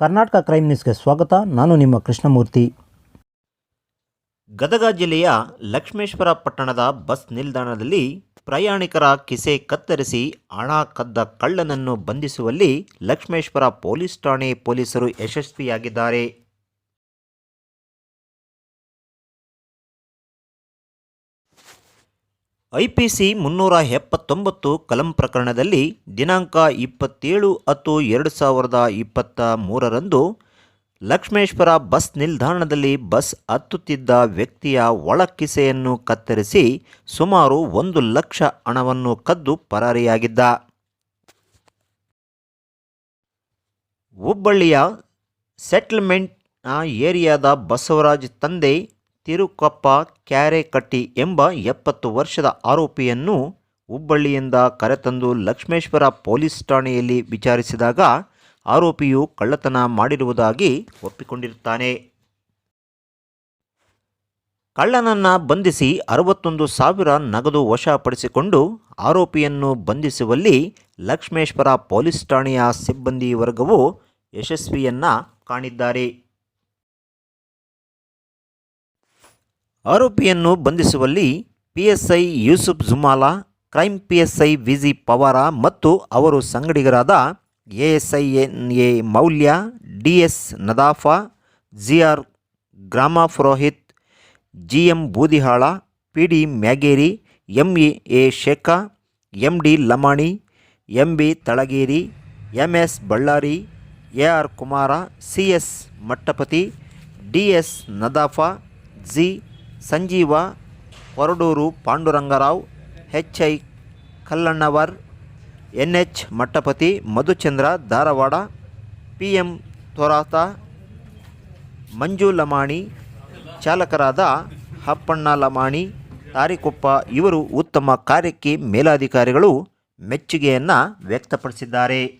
Karnataka crime ನ್ಯೂಸ್ಗೆ ಸ್ವಾಗತ. ನಾನು ನಿಮ್ಮ ಕೃಷ್ಣಮೂರ್ತಿ. ಗದಗ ಜಿಲ್ಲೆಯ ಲಕ್ಷ್ಮೇಶ್ವರ ಪಟ್ಟಣದ ಬಸ್ ನಿಲ್ದಾಣದಲ್ಲಿ ಪ್ರಯಾಣಿಕರ ಕಿಸೆ ಕತ್ತರಿಸಿ ಹಣ ಕದ್ದ ಕಳ್ಳನನ್ನು ಬಂಧಿಸುವಲ್ಲಿ ಲಕ್ಷ್ಮೇಶ್ವರ ಪೊಲೀಸ್ ಠಾಣೆ ಪೊಲೀಸರು ಯಶಸ್ವಿಯಾಗಿದ್ದಾರೆ. ಐಪಿಸಿ ಮುನ್ನೂರ ಎಪ್ಪತ್ತೊಂಬತ್ತು ಕಲಂ ಪ್ರಕರಣದಲ್ಲಿ ದಿನಾಂಕ ಇಪ್ಪತ್ತೇಳು ಹತ್ತು ಎರಡು ಸಾವಿರದ ಇಪ್ಪತ್ತ ಮೂರರಂದು ಲಕ್ಷ್ಮೇಶ್ವರ ಬಸ್ ನಿಲ್ದಾಣದಲ್ಲಿ ಬಸ್ ಹತ್ತುತ್ತಿದ್ದ ವ್ಯಕ್ತಿಯ ಒಳಕಿಸೆಯನ್ನು ಕತ್ತರಿಸಿ ಸುಮಾರು ಒಂದು ಲಕ್ಷ ಹಣವನ್ನು ಕದ್ದು ಪರಾರಿಯಾಗಿದ್ದ. ಹುಬ್ಬಳ್ಳಿಯ ಸೆಟ್ಲ್ಮೆಂಟ್ನ ಏರಿಯಾದ ಬಸವರಾಜ್ ತಂದೆ ತಿರುಕಪ್ಪ ಕ್ಯಾರೆಕಟ್ಟಿ ಎಂಬ ಎಪ್ಪತ್ತು ವರ್ಷದ ಆರೋಪಿಯನ್ನು ಹುಬ್ಬಳ್ಳಿಯಿಂದ ಕರೆತಂದು ಲಕ್ಷ್ಮೇಶ್ವರ ಪೊಲೀಸ್ ಠಾಣೆಯಲ್ಲಿ ವಿಚಾರಿಸಿದಾಗ ಆರೋಪಿಯು ಕಳ್ಳತನ ಮಾಡಿರುವುದಾಗಿ ಒಪ್ಪಿಕೊಂಡಿರುತ್ತಾನೆ. ಕಳ್ಳನನ್ನ ಬಂಧಿಸಿ ಅರವತ್ತೊಂದು ಸಾವಿರ ನಗದು ವಶಪಡಿಸಿಕೊಂಡು ಆರೋಪಿಯನ್ನು ಬಂಧಿಸುವಲ್ಲಿ ಲಕ್ಷ್ಮೇಶ್ವರ ಪೊಲೀಸ್ ಠಾಣೆಯ ಸಿಬ್ಬಂದಿ ವರ್ಗವು ಯಶಸ್ವಿಯನ್ನ ಕಾಣಿದ್ದಾರೆ. ಆರೋಪಿಯನ್ನು ಬಂಧಿಸುವಲ್ಲಿ PSI Yusuf Jumala crime PSI V G Pawar ಮತ್ತು ಅವರು ಸಂಗಡಿಗರಾದ ASI N A Moulya, D S Nadaf, G R ಗ್ರಾಮ Purohit G M Boodihal, P D Myageri, M A Shekh, M D Lamani, M B Talageri, M S Ballari, A R Kumar, C S Mattapati, D S Nadaf, G Sanjeeva, Horaduru Pandurangarao, H. I. Kallannavar, N. H. Mattapati, Madhuchandra Dharwad, P. M. Torat, Manju Lamani, ಚಾಲಕರಾದ ಹಪ್ಪಣ್ಣ Lamani, Tarikoppa ಇವರು ಉತ್ತಮ ಕಾರ್ಯಕ್ಕೆ ಮೇಲಾಧಿಕಾರಿಗಳು. ಮೆಚ್ಚುಗೆಯನ್ನು ವ್ಯಕ್ತಪಡಿಸಿದ್ದಾರೆ.